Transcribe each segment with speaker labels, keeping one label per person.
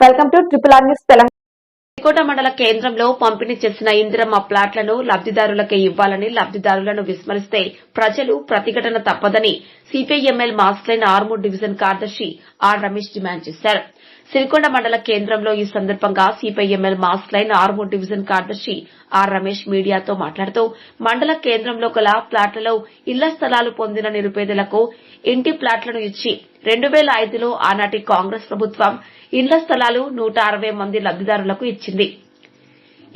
Speaker 1: Welcome to triple R news Telangana.
Speaker 2: Sikota మండల కేంద్రంలో పంపిణీ చేసిన ఇందిరమ్మ ప్లాట్లను లబ్దిదారులకే ఇవ్వాలని లబ్దిదారులను విస్మరిస్తే ప్రజలు ప్రతిఘటన తప్పదని CPIML mass line Armoor division కార్యదర్శి ఆర్ రమేష్ డిమాండ్ చేశారు. సిరికొండ మండల కేంద్రంలో ఈ సందర్భంగా CPIML mass line Armoor division కార్యదర్శి ఆర్ రమేష్ మీడియాతో మాట్లాడుతూ మండల కేంద్రంలో గల ప్లాట్లలో ఇళ్ళ స్థలాలు పొందిన నిరుపేదలకు ఇంటి ప్లాట్లను ఇచ్చి రెండు వేల ఐదులో ఆనాటి కాంగ్రెస్ ప్రభుత్వం ఇళ్ళ స్థలాలు నూట అరవై మంది లబ్దిదారులకు ఇచ్చింది.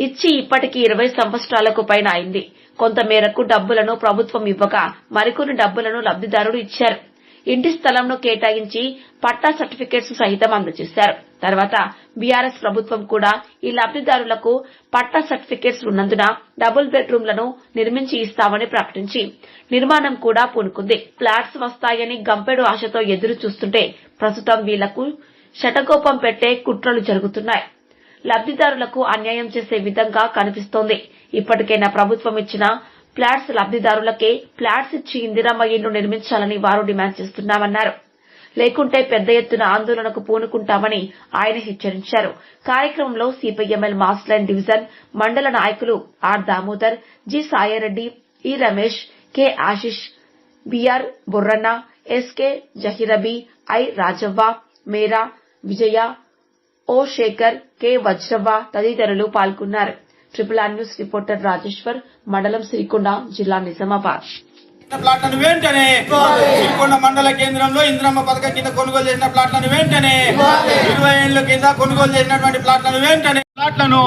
Speaker 2: ఇచ్చి ఇప్పటికి ఇరవై సంవత్సరాలకు పైన అయింది. కొంత మేరకు డబ్బులను ప్రభుత్వం ఇవ్వగా మరికొన్ని డబ్బులను లబ్దిదారులు ఇచ్చారు. ఇంటి స్థలంను కేటాయించి పట్టా సర్టిఫికేట్స్ సహితం అందజేశారు. తర్వాత బీఆర్ఎస్ ప్రభుత్వం కూడా ఈ లబ్దిదారులకు పట్టా సర్టిఫికేట్స్ ఉన్నందున డబుల్ బెడ్రూమ్లను నిర్మించి ఇస్తామని ప్రకటించి నిర్మాణం కూడా పూనుకుంది. ఫ్లాట్స్ వస్తాయని గంపెడు ఆశతో ఎదురు చూస్తుంటే ప్రస్తుతం వీళ్ళకు శటకోపం పెట్టే కుట్రలు జరుగుతున్నాయి. లబ్దిదారులకు అన్యాయం చేసే విధంగా కనిపిస్తోంది. ఇప్పటికైనా ప్రభుత్వం ఇచ్చిన ఫ్లాట్స్ లబ్దిదారులకే ఫ్లాట్స్ ఇచ్చి ఇందిరమ్మ ఇళ్ళు నిర్మించాలని వారు డిమాండ్ చేస్తున్నామన్నారు. లేకుంటే పెద్ద ఎత్తున ఆందోళనకు పూనుకుంటామని ఆయన హెచ్చరించారు. కార్యక్రమంలో సిపిఎంఎల్ మాస్లైన్ డివిజన్ మండల నాయకులు are Damodar G Saireddy E Ramesh K Ashish BR Burranna SK Zaheerabi I Rajavva Mera Vijaya O Shekhar K. Vajravva తదితరులు పాల్గొన్నారు. Triple R news reporter Rajeshwar మండలం శ్రీకొండ జిల్లా నిజామాబాద్.
Speaker 3: ప్లాట్లను వెంటనే శ్రీకొండ మండల కేంద్రంలో ఇంద్రమ్మ పథకం కింద కొనుగోలు చేసిన ప్లాట్లను వెంటనే ఇరవై ఏళ్ళ కింద కొనుగోలు చేసినటువంటి ప్లాట్లను వెంటనే ప్లాట్లను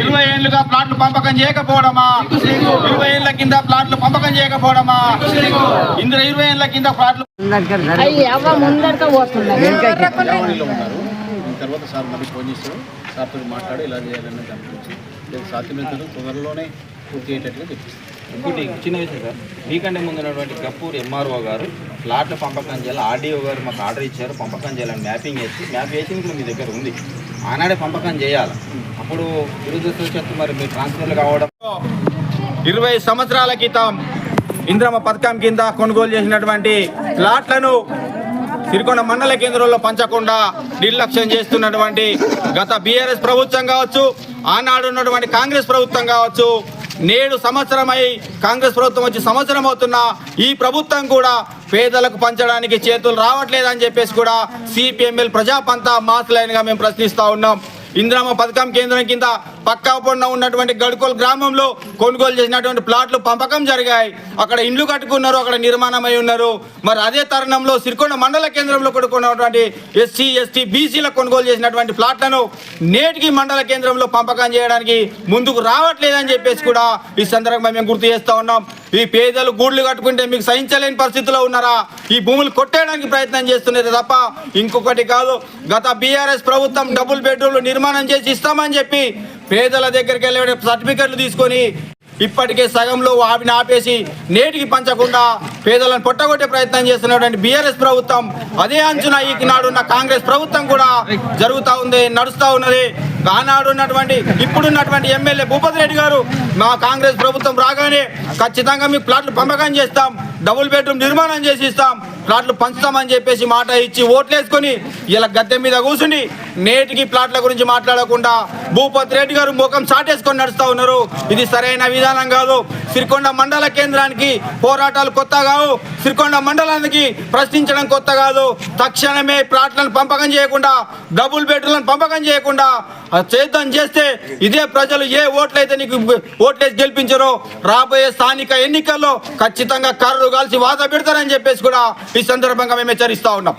Speaker 3: ఇరవై ఏళ్ళుగా ప్లాట్లు పంపకం చేయకపోవడమా? ఇరవై ఏళ్ళ కింద ప్లాట్లు పంపకం చేయకపోవడమా? ఇందులో ఇరవై ఏళ్ళ కింద ప్లాట్లు
Speaker 4: తర్వాత సార్ మళ్ళీ ఫోన్ చేశారు సార్తో మాట్లాడి ఇలా చేయాలని లేదు సాధ్యమైనంత తొందరలోనే పూర్తి అయ్యేటట్టుగా చెప్పిస్తాం.
Speaker 5: ఇంకోటి చిన్న విషయం సార్. మీకంటే ముందు ఉన్నటువంటి గప్పూర్ ఎంఆర్ఓ గారు ప్లాట్ల పంపకం చేయాలి. ఆర్డీఓ గారు మాకు ఆర్డర్ ఇచ్చారు. పంపకం చేయాలని మ్యాపింగ్ వేసి మ్యాప్ వేసి ఇప్పుడు మీ దగ్గర ఉంది. ఆనాడే పంపకం చేయాలి. అప్పుడు దురదృష్టవశాత్తు మరి మీరు ట్రాన్స్ఫర్లు కావడం.
Speaker 3: ఇరవై సంవత్సరాల క్రితం ఇంద్రమ్మ పథకం కింద కొనుగోలు చేసినటువంటి ప్లాట్లను సిరికొండ మండల కేంద్రంలో పంచకుండా నిర్లక్ష్యం చేస్తున్నటువంటి గత బీఆర్ఎస్ ప్రభుత్వం కావచ్చు ఆనాడు ఉన్నటువంటి కాంగ్రెస్ ప్రభుత్వం కావచ్చు నేడు సంవత్సరమై కాంగ్రెస్ ప్రభుత్వం వచ్చి సంవత్సరం అవుతున్న ఈ ప్రభుత్వం కూడా పేదలకు పంచడానికి చేతులు రావట్లేదని చెప్పేసి కూడా సిపిఎంఎల్ ప్రజాపంత మాస్ లైన్గా మేము ప్రశ్నిస్తా ఉన్నాం. ఇందిరామ పథకం కేంద్రం కింద పక్కా పొన్న ఉన్నటువంటి గడుకోల్ గ్రామంలో కొనుగోలు చేసినటువంటి ప్లాట్లు పంపకం జరిగాయి. అక్కడ ఇండ్లు కట్టుకున్నారు అక్కడ నిర్మాణమై ఉన్నారు. మరి అదే తరుణంలో సిరికొండ మండల కేంద్రంలో కొనుక్కున్నటువంటి ఎస్సీ ఎస్టీ బీసీల కొనుగోలు చేసినటువంటి ప్లాట్లను నేటికి మండల కేంద్రంలో పంపకం చేయడానికి ముందుకు రావట్లేదని చెప్పేసి కూడా ఈ సందర్భంగా మేము గుర్తు చేస్తా ఉన్నాం. ఈ పేదలు గూడ్లు కట్టుకుంటే మీకు సహించలేని పరిస్థితిలో ఉన్నారా? ఈ భూములు కొట్టేయడానికి ప్రయత్నం చేస్తున్నారు తప్ప ఇంకొకటి కాదు. గత బీఆర్ఎస్ ప్రభుత్వం డబుల్ బెడ్రూమ్లు నిర్మాణం చేసి ఇస్తామని చెప్పి పేదల దగ్గరికి వెళ్ళే సర్టిఫికెట్లు తీసుకొని ఇప్పటికే సగంలో ఆవిని ఆపేసి నేటికి పంచకుండా పేదలను పొట్టగొట్టే ప్రయత్నం చేస్తున్నటువంటి బీఆర్ఎస్ ప్రభుత్వం అదే అంచున ఈనాడున్న కాంగ్రెస్ ప్రభుత్వం కూడా జరుగుతూ ఉంది నడుస్తూ ఉన్నది. ఆనాడు ఉన్నటువంటి ఇప్పుడున్నటువంటి ఎమ్మెల్యే భూపతి రెడ్డి గారు మా కాంగ్రెస్ ప్రభుత్వం రాగానే ఖచ్చితంగా మీకు ప్లాట్లు పంపకం చేస్తాం డబుల్ బెడ్రూమ్ నిర్మాణం చేసి ఇస్తాం ప్లాట్లు పంచుతామని చెప్పేసి మాట ఇచ్చి ఓట్లేసుకొని ఇలా గద్దె మీద కూర్చుని నేటికి ప్లాట్ల గురించి మాట్లాడకుండా భూపతి రెడ్డి గారు ముఖం చాటేసుకొని నడుస్తూ ఉన్నారు. ఇది సరైన విధానం కాదు. సిరికొండ మండల కేంద్రానికి పోరాటాలు కొత్త కావు. సిరికొండ మండలానికి ప్రశ్నించడం కొత్త కాదు. తక్షణమే ప్లాట్లను పంపకం చేయకుండా డబుల్ బెడ్రూమ్లను పంపకం చేయకుండా చేద్దాం చేస్తే ఇదే ప్రజలు ఏ ఓట్లయితే నీకు ఓట్లేసి గెలిపించారో రాబోయే స్థానిక ఎన్నికల్లో ఖచ్చితంగా కర్రు కాల్చి వాద పెడతారని చెప్పేసి కూడా ఈ సందర్భంగా మేము హెచ్చరిస్తా ఉన్నాం.